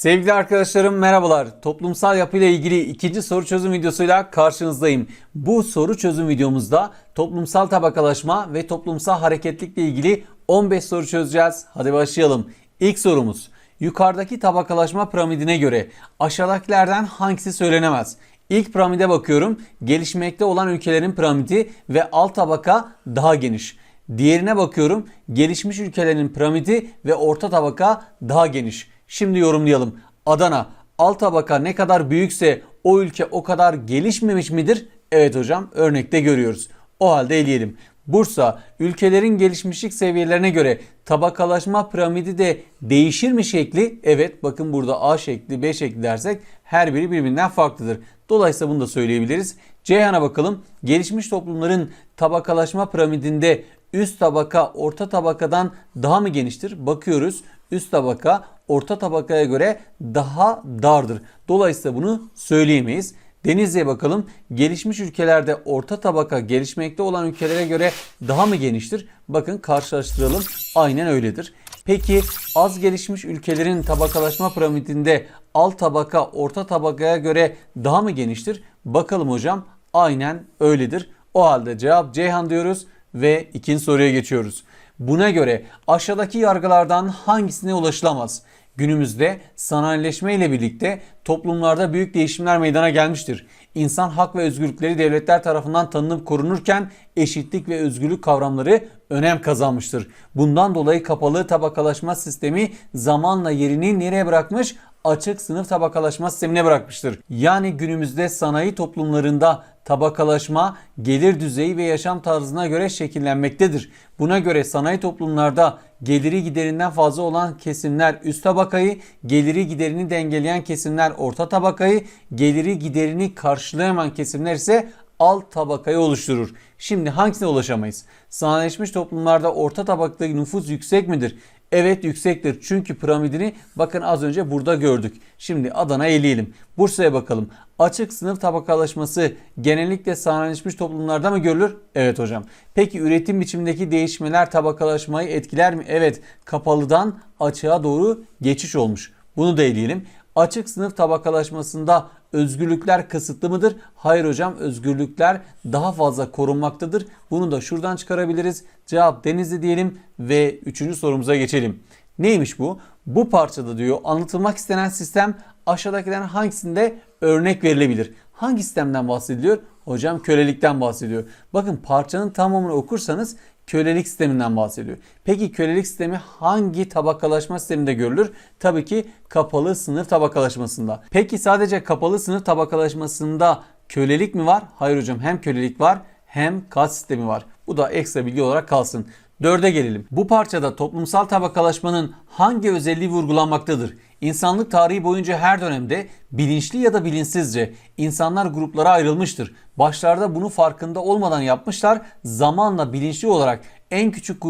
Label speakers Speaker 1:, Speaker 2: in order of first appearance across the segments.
Speaker 1: Sevgili arkadaşlarım merhabalar. Toplumsal yapıyla ilgili ikinci soru çözüm videosuyla karşınızdayım. Bu soru çözüm videomuzda toplumsal tabakalaşma ve toplumsal hareketlikle ilgili 15 soru çözeceğiz. Hadi başlayalım. İlk sorumuz. Yukarıdaki tabakalaşma piramidine göre aşağıdakilerden hangisi söylenemez? İlk piramide bakıyorum. Gelişmekte olan ülkelerin piramidi ve alt tabaka daha geniş. Diğerine bakıyorum. Gelişmiş ülkelerin piramidi ve orta tabaka daha geniş. Şimdi yorumlayalım. Adana alt tabaka ne kadar büyükse o ülke o kadar gelişmemiş midir? Evet hocam örnekte görüyoruz. O halde eleyelim. Bursa ülkelerin gelişmişlik seviyelerine göre tabakalaşma piramidi de değişir mi şekli? Evet bakın burada A şekli B şekli dersek her biri birbirinden farklıdır. Dolayısıyla bunu da söyleyebiliriz. Ceyhan'a bakalım. Gelişmiş toplumların tabakalaşma piramidinde üst tabaka orta tabakadan daha mı geniştir? Bakıyoruz. Üst tabaka orta tabakaya göre daha dardır. Dolayısıyla bunu söyleyemeyiz. Denizli'ye bakalım. Gelişmiş ülkelerde orta tabaka gelişmekte olan ülkelere göre daha mı geniştir? Bakın karşılaştıralım. Aynen öyledir. Peki az gelişmiş ülkelerin tabakalaşma piramidinde alt tabaka orta tabakaya göre daha mı geniştir? Bakalım hocam. Aynen öyledir. O halde cevap Ceyhan diyoruz ve ikinci soruya geçiyoruz. Buna göre aşağıdaki yargılardan hangisine ulaşılamaz? Günümüzde sanayileşme ile birlikte toplumlarda büyük değişimler meydana gelmiştir. İnsan hak ve özgürlükleri devletler tarafından tanınıp korunurken eşitlik ve özgürlük kavramları önem kazanmıştır. Bundan dolayı kapalı tabakalaşma sistemi zamanla yerini nereye bırakmış? Açık sınıf tabakalaşma sistemine bırakmıştır. Yani günümüzde sanayi toplumlarında tabakalaşma gelir düzeyi ve yaşam tarzına göre şekillenmektedir. Buna göre sanayi toplumlarda geliri giderinden fazla olan kesimler üst tabakayı, geliri giderini dengeleyen kesimler orta tabakayı, geliri giderini karşılayamayan kesimler ise alt tabakayı oluşturur. Şimdi hangisine ulaşamayız? Sanayileşmiş toplumlarda orta tabakadaki nüfus yüksek midir? Evet yüksektir. Çünkü piramidini bakın az önce burada gördük. Şimdi Adana eleyelim. Bursa'ya bakalım. Açık sınıf tabakalaşması genellikle sanayileşmiş toplumlarda mı görülür? Evet hocam. Peki üretim biçimindeki değişmeler tabakalaşmayı etkiler mi? Evet. Kapalıdan açığa doğru geçiş olmuş. Bunu da eleyelim. Açık sınıf tabakalaşmasında özgürlükler kısıtlı mıdır? Hayır hocam özgürlükler daha fazla korunmaktadır. Bunu da şuradan çıkarabiliriz. Cevap Denizli diyelim ve üçüncü sorumuza geçelim. Neymiş bu? Bu parçada diyor anlatılmak istenen sistem aşağıdakilerin hangisinde örnek verilebilir? Hangi sistemden bahsediliyor? Hocam kölelikten bahsediyor. Bakın parçanın tamamını okursanız kölelik sisteminden bahsediyor. Peki kölelik sistemi hangi tabakalaşma sisteminde görülür? Tabii ki kapalı sınıf tabakalaşmasında. Peki sadece kapalı sınıf tabakalaşmasında kölelik mi var? Hayır hocam hem kölelik var hem kas sistemi var. Bu da ekstra bilgi olarak kalsın. Dörde gelelim. Bu parçada toplumsal tabakalaşmanın hangi özelliği vurgulanmaktadır? İnsanlık tarihi boyunca her dönemde bilinçli ya da bilinçsizce insanlar gruplara ayrılmıştır. Başlarda bunu farkında olmadan yapmışlar. Zamanla bilinçli olarak en küçük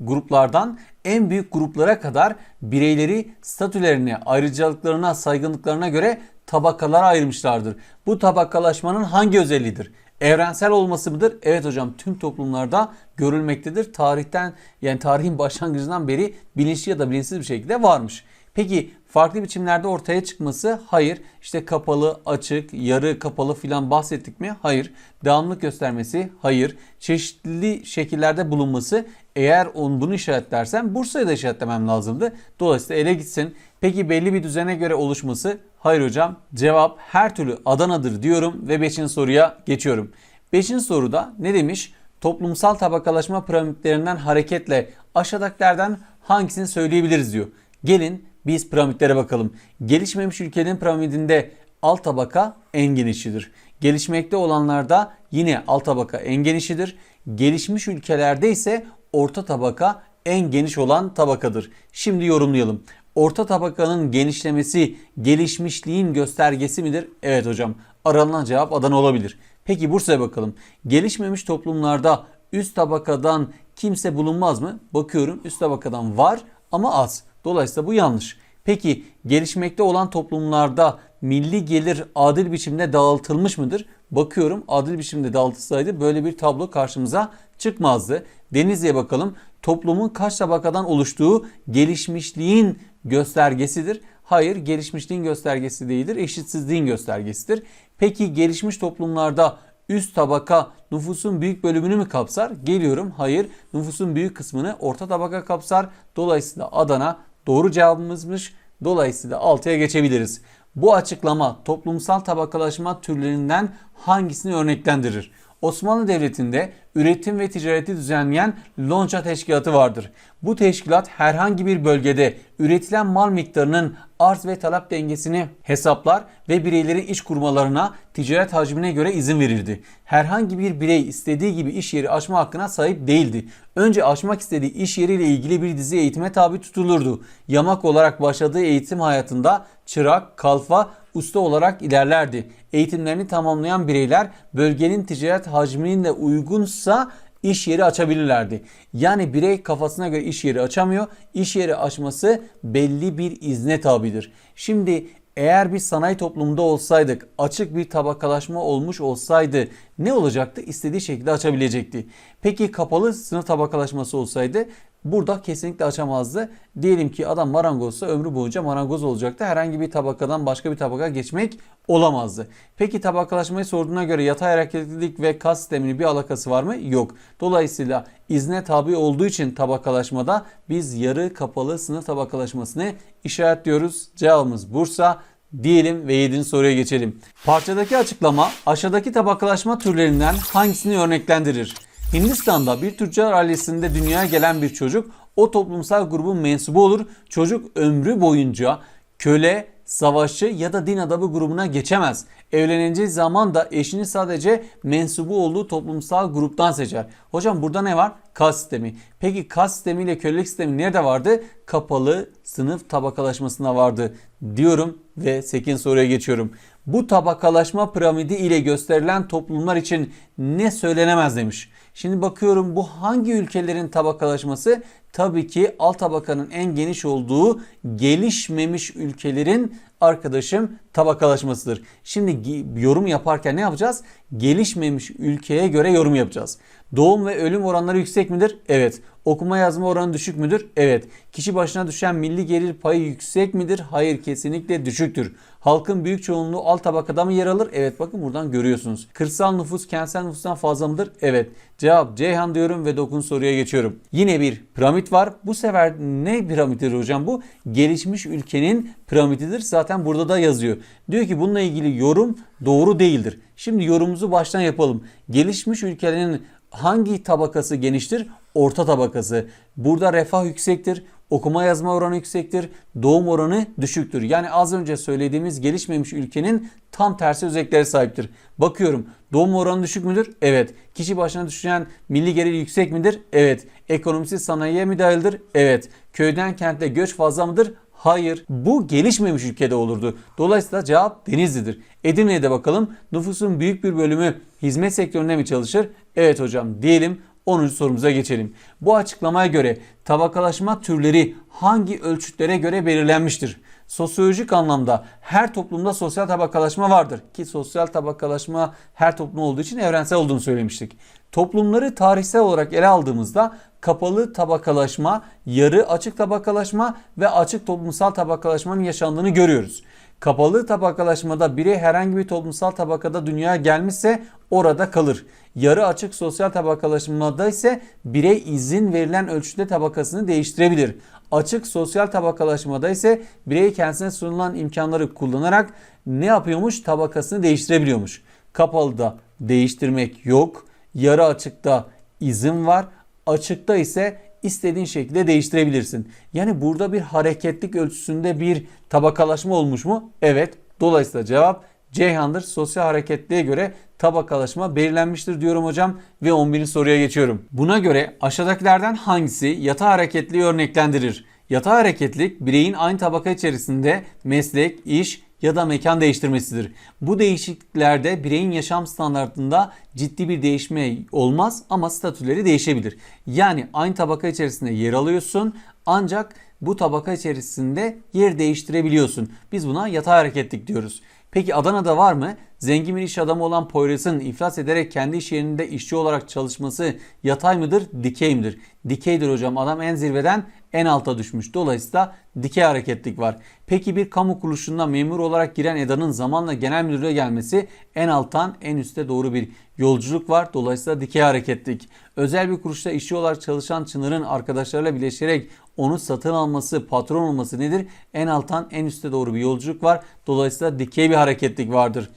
Speaker 1: gruplardan en büyük gruplara kadar bireyleri statülerine, ayrıcalıklarına, saygınlıklarına göre tabakalara ayırmışlardır. Bu tabakalaşmanın hangi özelliğidir? Evrensel olması mıdır? Evet hocam tüm toplumlarda görülmektedir. Tarihten yani tarihin başlangıcından beri bilinçli ya da bilinçsiz bir şekilde varmış. Peki farklı biçimlerde ortaya çıkması? Hayır. İşte kapalı, açık, yarı kapalı filan bahsettik mi? Hayır. Devamlık göstermesi? Hayır. Çeşitli şekillerde bulunması? Eğer on bunu işaretlersem Bursa'yı da işaretlemem lazımdı. Dolayısıyla ele gitsin. Peki belli bir düzene göre oluşması? Hayır hocam. Cevap her türlü Adana'dır diyorum ve 5. soruya geçiyorum. 5. soruda ne demiş? Toplumsal tabakalaşma piramitlerinden hareketle aşağıdakilerden hangisini söyleyebiliriz diyor. Gelin biz piramitlere bakalım. Gelişmemiş ülkenin piramidinde alt tabaka en genişidir. Gelişmekte olanlarda yine alt tabaka en genişidir. Gelişmiş ülkelerde ise orta tabaka en geniş olan tabakadır. Şimdi yorumlayalım. Orta tabakanın genişlemesi gelişmişliğin göstergesi midir? Evet hocam. Aranan cevap Adana olabilir. Peki Bursa'ya bakalım. Gelişmemiş toplumlarda üst tabakadan kimse bulunmaz mı? Bakıyorum üst tabakadan var ama az. Dolayısıyla bu yanlış. Peki gelişmekte olan toplumlarda milli gelir adil biçimde dağıtılmış mıdır? Bakıyorum adil biçimde dağıtılsaydı böyle bir tablo karşımıza çıkmazdı. Denizli'ye bakalım. Toplumun kaç tabakadan oluştuğu gelişmişliğin göstergesidir. Hayır, gelişmişliğin göstergesi değildir, eşitsizliğin göstergesidir. Peki gelişmiş toplumlarda üst tabaka nüfusun büyük bölümünü mü kapsar? Geliyorum. Hayır, nüfusun büyük kısmını orta tabaka kapsar. Dolayısıyla Adana doğru cevabımızmış. Dolayısıyla 6'ya geçebiliriz. Bu açıklama toplumsal tabakalaşma türlerinden hangisini örneklendirir? Osmanlı Devleti'nde üretim ve ticareti düzenleyen Lonca Teşkilatı vardır. Bu teşkilat herhangi bir bölgede üretilen mal miktarının arz ve talep dengesini hesaplar ve bireylerin iş kurmalarına ticaret hacmine göre izin verirdi. Herhangi bir birey istediği gibi iş yeri açma hakkına sahip değildi. Önce açmak istediği iş yeriyle ilgili bir dizi eğitime tabi tutulurdu. Yamak olarak başladığı eğitim hayatında çırak, kalfa, usta olarak ilerlerdi. Eğitimlerini tamamlayan bireyler bölgenin ticaret hacmine uygunsa iş yeri açabilirlerdi. Yani birey kafasına göre iş yeri açamıyor. İş yeri açması belli bir izne tabidir. Şimdi eğer bir sanayi toplumunda olsaydık, açık bir tabakalaşma olmuş olsaydı ne olacaktı? İstediği şekilde açabilecekti. Peki kapalı sınıf tabakalaşması olsaydı burada kesinlikle açamazdı. Diyelim ki adam marangozsa ömrü boyunca marangoz olacaktı. Herhangi bir tabakadan başka bir tabaka geçmek olamazdı. Peki tabakalaşmayı sorduğuna göre yatay hareketlilik ve kas sisteminin bir alakası var mı? Yok. Dolayısıyla izne tabi olduğu için tabakalaşmada biz yarı kapalı sınıf tabakalaşmasını işaretliyoruz. Cevabımız Bursa diyelim ve 7. soruya geçelim. Parçadaki açıklama aşağıdaki tabakalaşma türlerinden hangisini örneklendirir? Hindistan'da bir tüccar ailesinde dünyaya gelen bir çocuk o toplumsal grubun mensubu olur. Çocuk ömrü boyunca köle, savaşçı ya da din adamı grubuna geçemez. Evleneceği zaman da eşini sadece mensubu olduğu toplumsal gruptan seçer. Hocam burada ne var? Kas sistemi. Peki kas sistemi ile kölelik sistemi nerede vardı? Kapalı sınıf tabakalaşmasında vardı diyorum ve 8 soruya geçiyorum. Bu tabakalaşma piramidi ile gösterilen toplumlar için ne söylenemez demiş. Şimdi bakıyorum bu hangi ülkelerin tabakalaşması? Tabii ki alt tabakanın en geniş olduğu gelişmemiş ülkelerin arkadaşım tabakalaşmasıdır. Şimdi yorum yaparken ne yapacağız? Gelişmemiş ülkeye göre yorum yapacağız. Doğum ve ölüm oranları yüksek midir? Evet. Okuma yazma oranı düşük müdür? Evet. Kişi başına düşen milli gelir payı yüksek midir? Hayır kesinlikle düşüktür. Halkın büyük çoğunluğu alt tabakada mı yer alır? Evet bakın buradan görüyorsunuz. Kırsal nüfus kentsel nüfustan fazla mıdır? Evet. Cevap Ceyhan diyorum ve 9 soruya geçiyorum. Yine bir piramit var. Bu sefer ne piramididir hocam bu? Gelişmiş ülkenin piramididir. Zaten burada da yazıyor. Diyor ki bununla ilgili yorum doğru değildir. Şimdi yorumumuzu baştan yapalım. Gelişmiş ülkelerin hangi tabakası geniştir? Orta tabakası. Burada refah yüksektir. Okuma yazma oranı yüksektir. Doğum oranı düşüktür. Yani az önce söylediğimiz gelişmemiş ülkenin tam tersi özelliklere sahiptir. Bakıyorum doğum oranı düşük müdür? Evet. Kişi başına düşen milli gelir yüksek midir? Evet. Ekonomisi sanayiye müdahildir? Evet. Köyden kente göç fazla mıdır? Hayır. Bu gelişmemiş ülkede olurdu. Dolayısıyla cevap Denizli'dir. Edirne'ye bakalım. Nüfusun büyük bir bölümü hizmet sektöründe mi çalışır? Evet hocam diyelim 10. sorumuza geçelim. Bu açıklamaya göre tabakalaşma türleri hangi ölçütlere göre belirlenmiştir? Sosyolojik anlamda her toplumda sosyal tabakalaşma vardır ki sosyal tabakalaşma her toplum olduğu için evrensel olduğunu söylemiştik. Toplumları tarihsel olarak ele aldığımızda kapalı tabakalaşma, yarı açık tabakalaşma ve açık toplumsal tabakalaşmanın yaşandığını görüyoruz. Kapalı tabakalaşmada birey herhangi bir toplumsal tabakada dünyaya gelmişse orada kalır. Yarı açık sosyal tabakalaşmada ise birey izin verilen ölçüde tabakasını değiştirebilir. Açık sosyal tabakalaşmada ise birey kendisine sunulan imkanları kullanarak ne yapıyormuş? Tabakasını değiştirebiliyormuş. Kapalıda değiştirmek yok. Yarı açıkta izin var. Açıkta ise istediğin şekilde değiştirebilirsin. Yani burada bir hareketlik ölçüsünde bir tabakalaşma olmuş mu? Evet. Dolayısıyla cevap Ceyhan'dır. Sosyal hareketliğe göre tabakalaşma belirlenmiştir diyorum hocam ve 11. soruya geçiyorum. Buna göre aşağıdakilerden hangisi yata hareketliği örneklendirir? Yata hareketlik bireyin aynı tabaka içerisinde meslek, iş ya da mekan değiştirmesidir. Bu değişikliklerde bireyin yaşam standartında ciddi bir değişme olmaz ama statüleri değişebilir. Yani aynı tabaka içerisinde yer alıyorsun ancak bu tabaka içerisinde yer değiştirebiliyorsun. Biz buna yatay hareketlik diyoruz. Peki Adana'da var mı? Zengin bir iş adamı olan Poyraz'ın iflas ederek kendi iş yerinde işçi olarak çalışması yatay mıdır, dikey midir? Dikeydir hocam. Adam en zirveden en alta düşmüş. Dolayısıyla dikey hareketlik var. Peki bir kamu kuruluşunda memur olarak giren Eda'nın zamanla genel müdürlüğe gelmesi en alttan en üste doğru bir yolculuk var. Dolayısıyla dikey hareketlik. Özel bir kuruluşta işçi olarak çalışan Çınar'ın arkadaşlarıyla birleşerek onu satın alması, patron olması nedir? En alttan en üste doğru bir yolculuk var. Dolayısıyla dikey bir hareketlik vardır.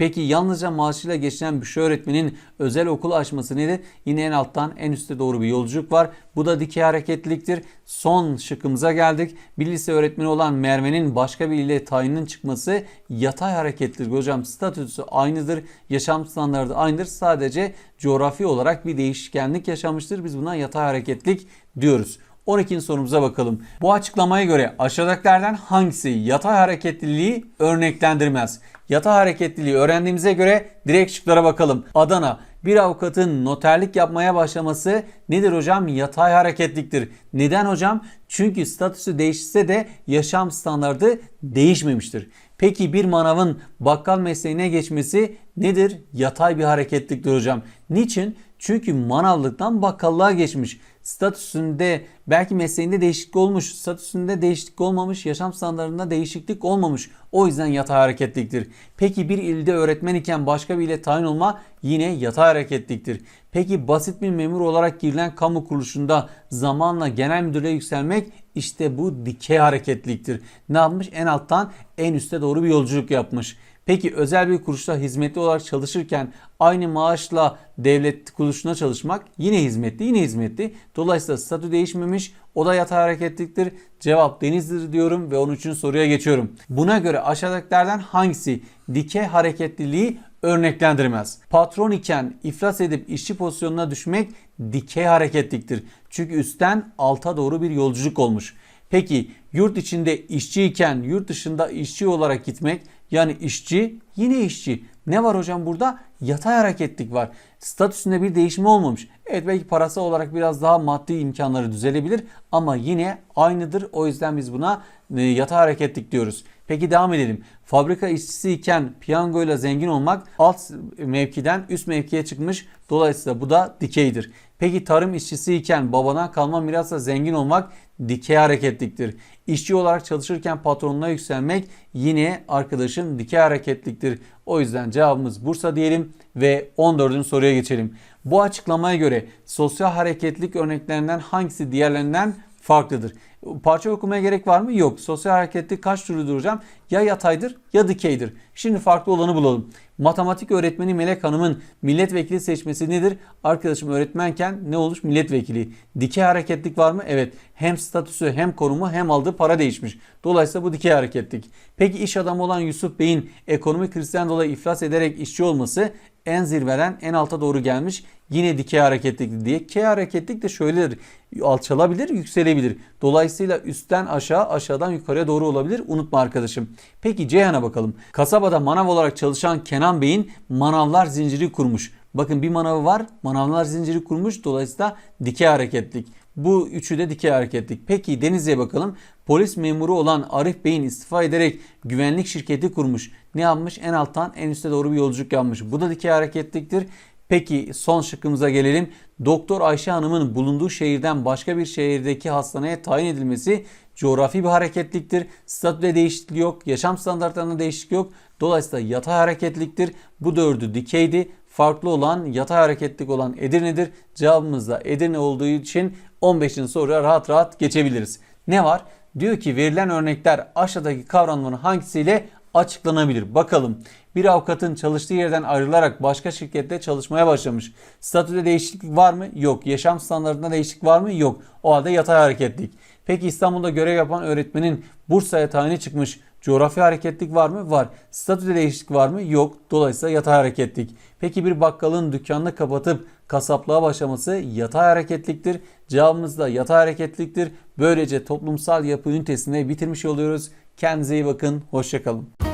Speaker 1: Peki yalnızca maaşıyla geçinen Büşra öğretmenin özel okul açması nedir? Yine en alttan en üste doğru bir yolculuk var. Bu da dikey hareketliliktir. Son şıkkımıza geldik. Bir lise öğretmeni olan Merve'nin başka bir ile tayinin çıkması yatay hareketlidir. Hocam statüsü aynıdır. Yaşam standartı aynıdır. Sadece coğrafi olarak bir değişkenlik yaşamıştır. Biz buna yatay hareketlik diyoruz. 12. sorumuza bakalım. Bu açıklamaya göre aşağıdakilerden hangisi yatay hareketliliği örneklendirmez? Yatay hareketliliği öğrendiğimize göre direkt şıklara bakalım. Adana bir avukatın noterlik yapmaya başlaması nedir hocam? Yatay hareketliktir. Neden hocam? Çünkü statüsü değişse de yaşam standardı değişmemiştir. Peki bir manavın bakkal mesleğine geçmesi nedir? Yatay bir hareketliktir hocam. Niçin? Çünkü manavlıktan bakkallığa geçmiş. Statüsünde belki mesleğinde değişiklik olmuş, statüsünde değişiklik olmamış, yaşam standartında değişiklik olmamış. O yüzden yatay hareketliktir. Peki bir ilde öğretmen iken başka bir ile tayin olma yine yatay hareketliktir. Peki basit bir memur olarak girilen kamu kuruluşunda zamanla genel müdürlüğe yükselmek işte bu dikey hareketliktir. Ne yapmış? En alttan en üste doğru bir yolculuk yapmış. Peki özel bir kuruluşta hizmetli olarak çalışırken aynı maaşla devlet kuruluşuna çalışmak yine hizmetli yine hizmetli. Dolayısıyla statü değişmemiş o da yatay hareketliktir. Cevap denizdir diyorum ve 13. soruya geçiyorum. Buna göre aşağıdakilerden hangisi dikey hareketliliği örneklendirmez. Patron iken iflas edip işçi pozisyonuna düşmek dikey hareketliktir. Çünkü üstten alta doğru bir yolculuk olmuş. Peki yurt içinde işçi iken yurt dışında işçi olarak gitmek yani işçi yine işçi. Ne var hocam burada? Yatay hareketlik var. Statüsünde bir değişme olmamış. Evet belki parasal olarak biraz daha maddi imkanları düzelebilir ama yine aynıdır. O yüzden biz buna e, yatay hareketlik diyoruz. Peki devam edelim. Fabrika işçisi iken piyangoyla zengin olmak alt mevkiden üst mevkiye çıkmış. Dolayısıyla bu da dikeydir. Peki tarım işçisi iken babadan kalma mirasla zengin olmak dikey hareketliktir. İşçi olarak çalışırken patronuna yükselmek yine arkadaşım dikey hareketliktir. O yüzden cevabımız Bursa diyelim ve 14. soruya geçelim. Bu açıklamaya göre sosyal hareketlik örneklerinden hangisi diğerlerinden farklıdır? Parça okumaya gerek var mı? Yok. Sosyal hareketlik kaç türlüdür hocam? Ya yataydır ya dikeydir. Şimdi farklı olanı bulalım. Matematik öğretmeni Melek Hanım'ın milletvekili seçmesi nedir? Arkadaşım öğretmenken ne olmuş? Milletvekili. Dikey hareketlik var mı? Evet. Hem statüsü hem konumu hem aldığı para değişmiş. Dolayısıyla bu dikey hareketlik. Peki iş adamı olan Yusuf Bey'in ekonomik krizden dolayı iflas ederek işçi olması en zirveden en alta doğru gelmiş. Yine dikey hareketlik diye. K hareketlik de şöyledir. Alçalabilir, yükselebilir. Dolayısıyla üstten aşağı, aşağıdan yukarıya doğru olabilir. Unutma arkadaşım. Peki Ceyhan'a bakalım. Kasabada manav olarak çalışan Kenan Bey'in manavlar zinciri kurmuş. Bakın bir manavı var. Manavlar zinciri kurmuş. Dolayısıyla dikey hareketlik. Bu üçü de dikey hareketlik. Peki Denizli'ye bakalım. Polis memuru olan Arif Bey'in istifa ederek güvenlik şirketi kurmuş. Ne yapmış? En alttan en üste doğru bir yolculuk yapmış. Bu da dikey hareketliktir. Peki son şıkkımıza gelelim. Doktor Ayşe Hanım'ın bulunduğu şehirden başka bir şehirdeki hastaneye tayin edilmesi coğrafi bir hareketliktir. Statüde değişiklik yok. Yaşam standartlarında değişiklik yok. Dolayısıyla yatay hareketliktir. Bu dördü dikeydi. Farklı olan yatay hareketlik olan Edirne'dir. Cevabımız da Edirne olduğu için 15. soruya rahat rahat geçebiliriz. Ne var? Diyor ki verilen örnekler aşağıdaki kavramların hangisiyle açıklanabilir? Bakalım. Bir avukatın çalıştığı yerden ayrılarak başka şirkette çalışmaya başlamış. Statüde değişiklik var mı? Yok. Yaşam standartında değişiklik var mı? Yok. O halde yatay hareketlik. Peki İstanbul'da görev yapan öğretmenin Bursa'ya tayini çıkmış. Coğrafi hareketlik var mı? Var. Statüde değişiklik var mı? Yok. Dolayısıyla yatay hareketlik. Peki bir bakkalın dükkanını kapatıp kasaplığa başlaması yatay hareketliktir. Cevabımız da yatay hareketliktir. Böylece toplumsal yapı ünitesini bitirmiş oluyoruz. Kendinize iyi bakın. Hoşçakalın.